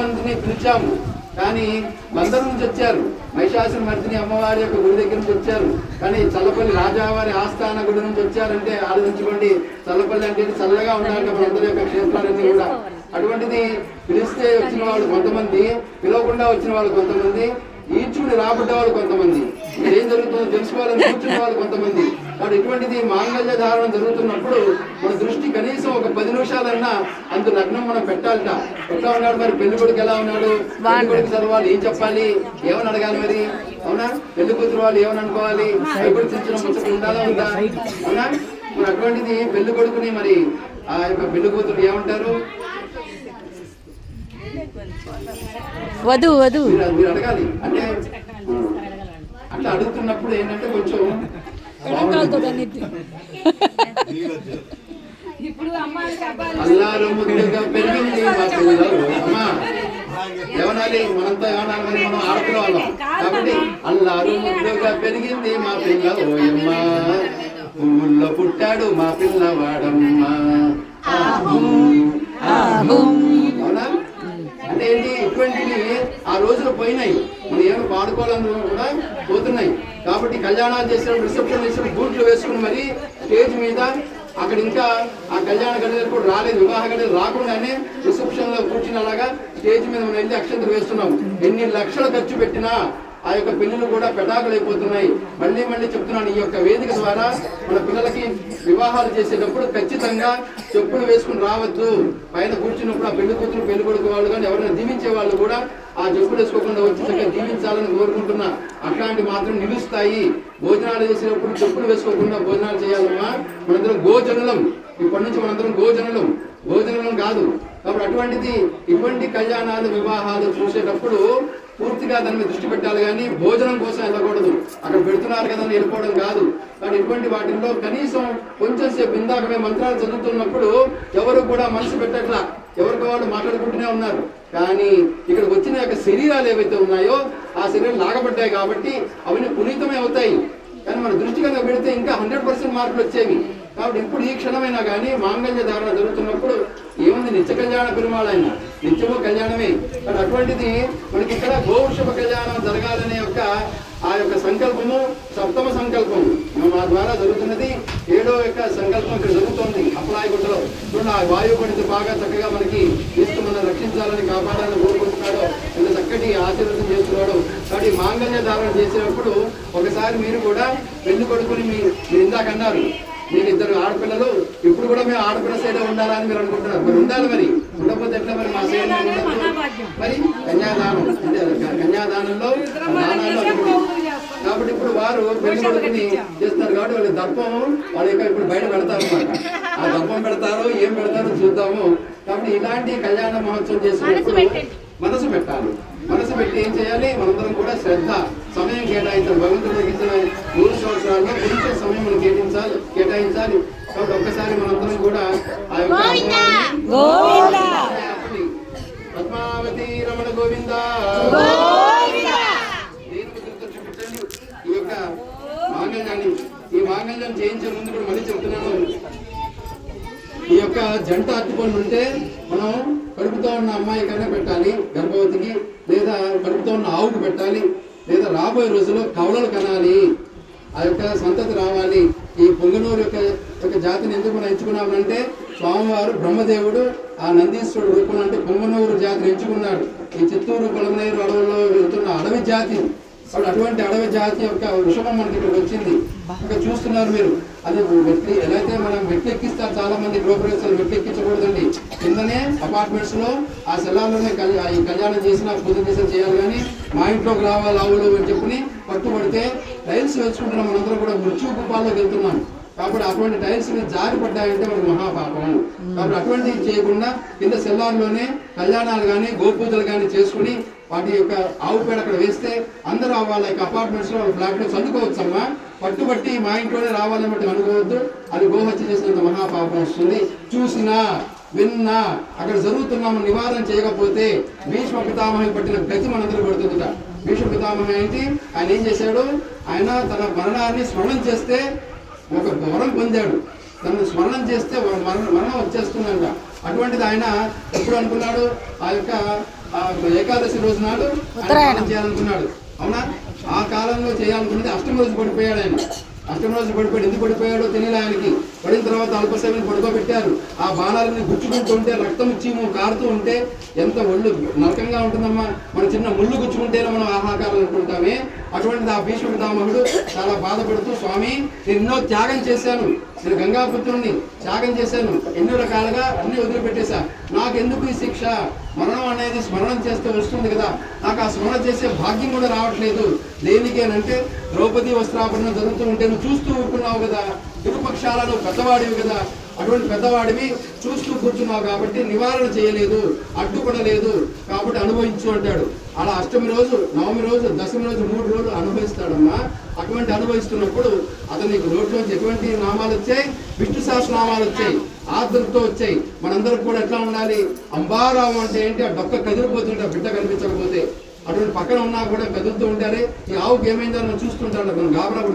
మందిని పిలిచాము. కానీ బందరు నుంచి వచ్చారు. మహిషాసుర మర్దిని అమ్మవారి యొక్క గుడి దగ్గర నుంచి వచ్చారు. కానీ చల్లపల్లి రాజావారి ఆస్థాన గుడి నుంచి వచ్చారంటే ఆలోచించుకోండి చల్లపల్లి అంటే చల్లగా ఉండాలంటే మన అందరి యొక్క క్షేత్రాలన్నీ కూడా. అటువంటిది పిలిస్తే వచ్చిన వాళ్ళు కొంతమంది పిలవకుండా వచ్చిన వాళ్ళు కొంతమంది. ఈడ్చుకుని రాబడ్డ వాళ్ళు కొంతమంది. ఏం జరుగుతుందో తెలుసుకోవాలని కూర్చున్న వాళ్ళు కొంతమంది. కాబట్టి ఇటువంటిది మాంగళ్య ధారణ జరుగుతున్నప్పుడు మన దృష్టి కనీసం ఒక పది నిమిషాలన్నా అంత లగ్నం మనం పెట్టాలట. ఎట్లా ఉన్నాడు మరి? పెళ్ళి కొడుకు ఎలా ఉన్నాడు? పెళ్ళి కొడుకు చదవాలి ఏం చెప్పాలి? ఏమని అడగాలి మరి? అవునా? పెళ్ళి కూతురు వాళ్ళు ఏమని అనుకోవాలి? భయపడి తెచ్చిన ముచ్చట ఉండాలా ఉందా? అవునా? మరి అటువంటిది పెళ్ళి కొడుకుని మరి ఆ యొక్క పెళ్ళి కూతురు ఏమంటారు? వధు వధు. మీరు అడగాలి. అంటే అట్లా అడుగుతున్నప్పుడు ఏంటంటే కొంచెం. అల్లారు ముద్దుగా పెరిగింది మా పిల్లలు. అమ్మా ఏమనాలి? మనంతా ఏమనాలి? మనం ఆడుకునే వాళ్ళం. కాబట్టి అల్లారు ముద్దుగా పెరిగింది మా పిల్ల ఓయమ్మ పువ్వుల్లో పుట్టాడు మా పిల్లవాడమ్మ. పాడుకోవాలని కూడా పోతున్నాయి. కాబట్టి కళ్యాణాలు చేసిన రిసెప్షన్ చేసిన బూట్లు వేసుకుని మరి స్టేజ్ మీద అక్కడ ఇంకా ఆ కళ్యాణ గడియలు కూడా రాలేదు వివాహ గడియలు రాకుండానే రిసెప్షన్లో కూర్చుని అలాగా స్టేజ్ మీద మనం వెళ్ళి అక్షంతలు వేస్తున్నాం ఎన్ని లక్షలు ఖర్చు పెట్టినా ఆ యొక్క పెళ్ళిళ్ళు కూడా పెటాకులు అయిపోతున్నాయి. మళ్ళీ మళ్ళీ చెప్తున్నాను ఈ యొక్క వేదిక ద్వారా మన పిల్లలకి వివాహాలు చేసేటప్పుడు ఖచ్చితంగా చెప్పులు వేసుకుని రావద్దు. పైన కూర్చున్నప్పుడు ఆ పెళ్ళి కూతురు పెళ్ళి కొడుకు వాళ్ళు కానీ ఎవరైనా దీవించే వాళ్ళు కూడా ఆ చెప్పులు వేసుకోకుండా వచ్చి చక్కగా దీవించాలని కోరుకుంటున్నా. అట్లాంటి మాత్రం నిలుస్తాయి. భోజనాలు చేసేటప్పుడు చెప్పులు వేసుకోకుండా భోజనాలు చేయాలమ్మా. మనందరం గోజనులం. ఇప్పటి నుంచి మనందరం గోజనులం. భోజనం కాదు. కాబట్టి అటువంటిది ఇటువంటి కళ్యాణాలు వివాహాలు చూసేటప్పుడు పూర్తిగా దాని మీద దృష్టి పెట్టాలి కానీ భోజనం కోసం వెళ్ళకూడదు. అక్కడ పెడుతున్నారు కదా అని వెళ్ళిపోవడం కాదు. కానీ ఇటువంటి వాటిల్లో కనీసం కొంచెం సేపు ఇందాక మేము మంత్రాలు చదువుతున్నప్పుడు ఎవరు కూడా మనసు పెట్టట్లా. ఎవరికి వాళ్ళు మాట్లాడుకుంటూనే ఉన్నారు. కానీ ఇక్కడికి వచ్చిన యొక్క శరీరాలు ఏవైతే ఉన్నాయో ఆ శరీరాలు లాగబడ్డాయి కాబట్టి అవన్నీ పునీతమే అవుతాయి. కానీ మన దృష్టి కనుక పెడితే ఇంకా హండ్రెడ్ పర్సెంట్ మార్కులు వచ్చేవి. కాబట్టి ఇప్పుడు ఈ క్షణమైనా కానీ మాంగళ్య ధారణ జరుగుతున్నప్పుడు ఏముంది? నిత్య కళ్యాణ పెరుమాళ ఆయన నిత్యము కళ్యాణమే. కానీ అటువంటిది మనకి ఇక్కడ గోవృషభ కళ్యాణం జరగాలనే యొక్క ఆ యొక్క సంకల్పము సప్తమ సంకల్పం మా ద్వారా జరుగుతున్నది ఏడో యొక్క సంకల్పం ఇక్కడ జరుగుతోంది అప్లాయగుంటలో చూడండి ఆ వాయువు పడితే బాగా చక్కగా మనకి ఇస్తూ మనం రక్షించాలని కాపాడాలని కోరుకుంటున్నాడో. ఎంత చక్కటి ఆశీర్వదం చేస్తున్నాడో. కాబట్టి మాంగళ్య ధారణ చేసినప్పుడు ఒకసారి మీరు కూడా పెళ్ళి కొడుకుని మీ మీరు ఇందాక అన్నారు. మీరు ఇద్దరు ఆడపిల్లలు ఇప్పుడు కూడా మేము ఆడపిల్ల సైడ్ ఉండాలని మీరు అనుకుంటున్నారు. మరి ఉండాలి మరి. ఉండకపోతే ఎట్లా మరి మా సైడ్ మరి కన్యాదానం. అంటే కన్యాదానంలో. కాబట్టి ఇప్పుడు వారు పెళ్ళి కొడుకుని చేస్తున్నారు కాబట్టి వాళ్ళ దర్పం వాళ్ళ యొక్క ఇప్పుడు బయట పెడతారు అన్నమాట. ఆ దర్పం పెడతారో ఏం పెడతారో చూద్దాము. కాబట్టి ఇలాంటి కళ్యాణ మహోత్సవం చేసినప్పుడు మనసు పెట్టాలి. మనసు పెట్టి ఏం చేయాలి? మనందరం కూడా శ్రద్ధ సమయం కేటాయించాలి. భగవంతుడు ఇచ్చిన మూడు సంవత్సరాల్లో కొంచెం సమయం మనం కేటాయించాలి కేటాయించాలి. కాబట్టి ఒక్కసారి మనందరం కూడా ఆ యొక్క పద్మావతి రమణ గోవింద! ఈ యొక్క మాంగళ్యాన్ని ఈ మాంగళ్యం చేయించే ముందు కూడా మళ్ళీ చెప్తున్నాను. ఈ యొక్క జంట అట్టుకొని ఉంటే మనం కడుపుతో ఉన్న అమ్మాయికైనా పెట్టాలి గర్భవతికి లేదా కడుపుతో ఉన్న ఆవుకు పెట్టాలి లేదా రాబోయే రోజుల్లో కవలలు కనాలి. ఆ యొక్క సంతతి రావాలి. ఈ పొంగనూరు యొక్క యొక్క జాతిని ఎందుకు మనం ఎంచుకున్నామంటే స్వామివారు బ్రహ్మదేవుడు ఆ నందీశ్వరుడు రూపంలో అంటే పొంగనూరు జాతిని ఎంచుకున్నాడు ఈ చిత్తూరు పొలమనేరు అడవుల్లో వెళ్తున్న అడవి జాతి. కాబట్టి అటువంటి అడవి జాతి యొక్క విషమం మనకి ఇక్కడ వచ్చింది. ఇక్కడ చూస్తున్నారు మీరు. అది వ్యక్తి ఎలా అయితే మనం మెట్లు ఎక్కిస్తారు చాలా మంది గృహప్రవేశాలు మెట్లు ఎక్కించకూడదండి కిందనే అపార్ట్మెంట్స్లో ఆ సెల్లార్లోనే ఈ కళ్యాణం చేసిన పూజ చేసిన చేయాలి కానీ మా ఇంట్లోకి రావాలి ఆవులు అని చెప్పుకుని పట్టుబడితే టైల్స్ వేసుకుంటున్న మనందరం కూడా మృత్యు కుపాల్లోకి వెళ్తున్నాం. కాబట్టి అటువంటి టైల్స్ మీద జారి పడ్డాయంటే మనకు మహాపాపం కాబట్టి అటువంటివి చేయకుండా కింద సెల్లార్లోనే కళ్యాణాలు కానీ గోపూజలు కానీ చేసుకుని వాటి యొక్క ఆవు పేడ అక్కడ వేస్తే అందరూ వాళ్ళ యొక్క అపార్ట్మెంట్స్లో వాళ్ళ ఫ్లాట్లో పట్టుబట్టి మా ఇంట్లోనే రావాలని బట్టి అనుకోవద్దు. అది గోహత్య చేసినంత మహాపాపం వస్తుంది. చూసినా విన్నా అక్కడ జరుగుతున్నాము నివారణ చేయకపోతే భీష్మ పితామహి పట్టిన గతి మనందరూ పడుతుందిట. భీష్మ పితామహి ఏంటి? ఆయన ఏం చేశాడు? ఆయన తన మరణాన్ని స్మరణం చేస్తే ఒక వరం పొందాడు. తనను స్మరణం చేస్తే మరణ మరణం వచ్చేస్తుందంట. అటువంటిది ఆయన ఎప్పుడు అనుకున్నాడు? ఆ యొక్క ఏకాదశి రోజు నాడు చేయాలనుకున్నాడు. అవునా? ఆ కాలంలో చేయాలనుకున్నది అష్టమి రోజు పడిపోయాడు ఆయన. అష్టమి రోజు పడిపోయాడు ఎందుకు పడిపోయాడో తెలియదు ఆయనకి. తర్వాత అల్పసేవని పడుకోబెట్టారు. ఆ బాణాలని గుచ్చుకుంటూ ఉంటే రక్తం చీము కారుతూ ఉంటే ఎంత ఒళ్ళు నరకంగా ఉంటుందమ్మా. మన చిన్న ముళ్ళు గుచ్చుకుంటేనే మనం ఆహాకారం అనుకుంటామే. అటువంటిది ఆ భీష్మ పితామహుడు చాలా బాధపడుతూ స్వామి నేను ఎన్నో త్యాగం చేశాను. నేను గంగాపుత్రుణ్ణి త్యాగం చేశాను. ఎన్నో రకాలుగా అన్ని వదిలిపెట్టేశా. నాకెందుకు ఈ శిక్ష? మరణం అనేది స్మరణం చేస్తే వస్తుంది కదా. నాకు ఆ స్మరణ చేసే భాగ్యం కూడా రావట్లేదు. దేనికి అని అంటే ద్రౌపది వస్త్రాభరణం జరుగుతూ ఉంటే నువ్వు చూస్తూ ఊరుకున్నావు కదా. ఇరుపక్షాలను పెద్దవాడివి కదా. అటువంటి పెద్దవాడివి చూస్తూ కూర్చున్నావు కాబట్టి నివారణ చేయలేదు అడ్డుపడలేదు కాబట్టి అనుభవించు అంటాడు. అలా అష్టమి రోజు నవమి రోజు దశమి రోజు మూడు రోజులు అనుభవిస్తాడమ్మా. అటువంటి అనుభవిస్తున్నప్పుడు అతనికి రోడ్లోంచి ఎటువంటి నామాలు వచ్చాయి? విష్ణు సహస్రనామాలు వచ్చాయి. ఆర్ద్రతో వచ్చాయి. మనందరం కూడా ఎట్లా ఉండాలి? అంబారావు అంటే ఏంటి? ఆ డొక్క కదిలిపోతుంటే ఆ బిడ్డ కనిపించకపోతే. అటువంటి పక్కన ఉన్నా కూడా కదులుతూ ఉంటారే ఈ ఆవుకి ఏమైందో చూస్తుంటాడు మనం గాబరా